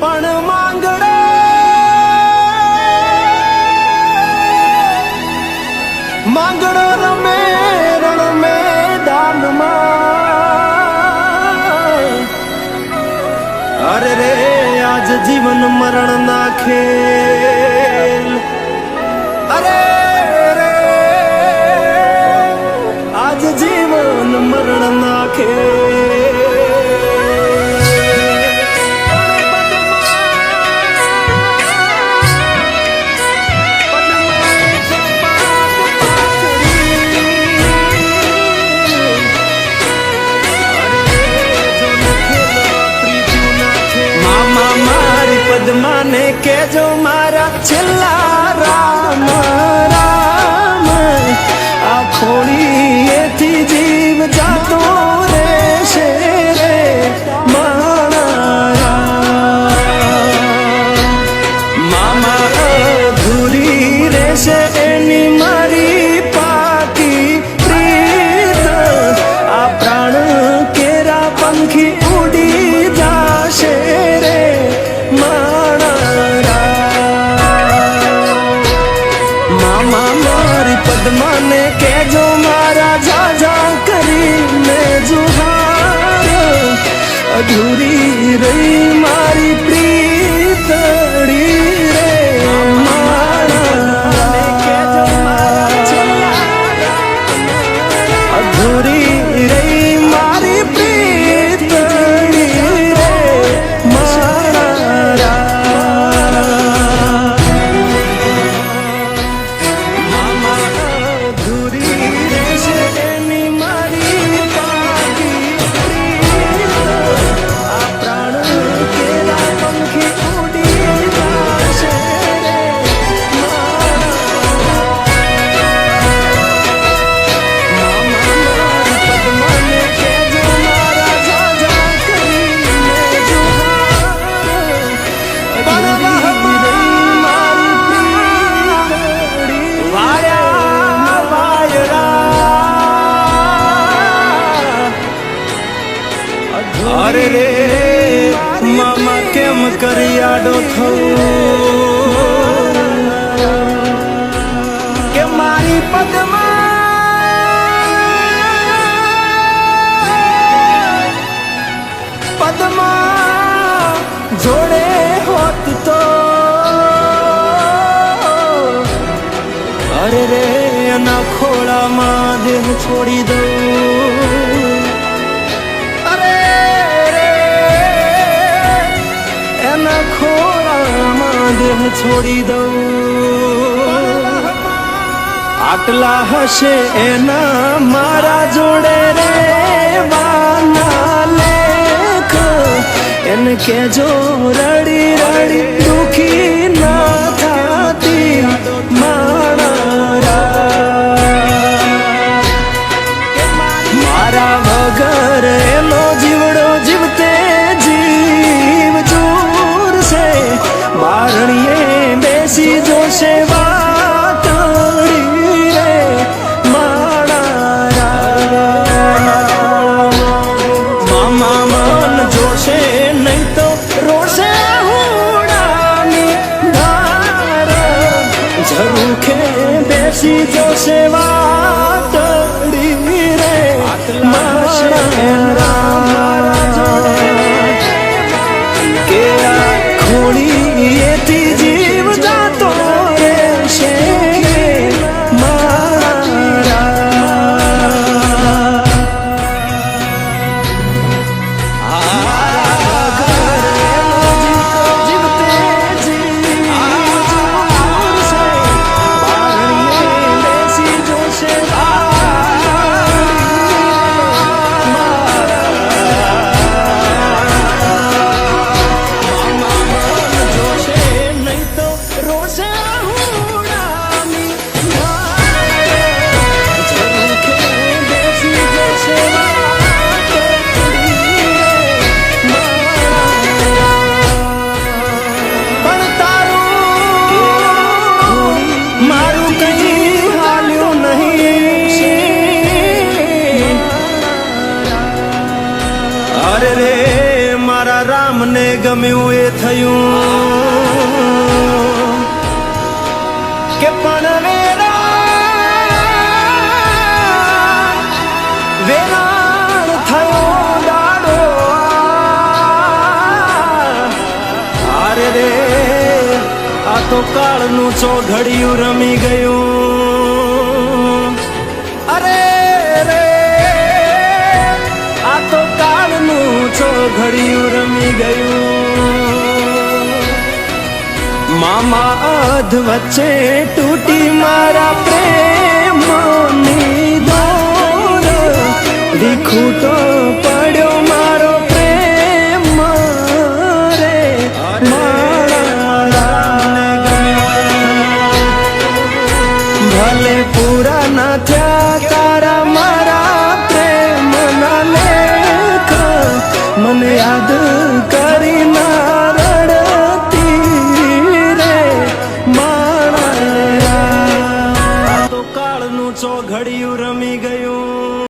પણ માંગડે. માંગડો રમે રણ મેદાનમાં અરે રે, આજ જીવન મરણ ના ખેલ અરે રે, આજ જીવન મરણ ના મામા મારી માને કેજો મારા છેલ્લા રામ મામા મારી પદ્માને કેજો મારા જાજા કરીને જુહાર. અધૂરી રહી મારી પ્રીતડી કે મારી પદમાં પદમાં જોડે હોત તો અરે રે એના ખોળામાં દેહ છોડી દઉં. દેહ છોડી દઉં. આટલા હશે એના મારા જોડે રે વાના લેખ. એને કેજો રડી বেশি জোসেবা ગમ્યું એ થયું. કે પણ વેરા વેરાણ અરે આ તો કાળનું ચોઘડિયું રમી ગયું. અરે રે, આ તો કાળનું ચોઘડિયું રમી ગયું. મામા અધ વચ્ચે તૂટી મારા પ્રેમની દોર. વિખૂટો પડ્યો મારો પ્રેમ રે. ભલે પૂરા ના થયા તારા મારા પ્રેમ ના લેખ. મને યાદ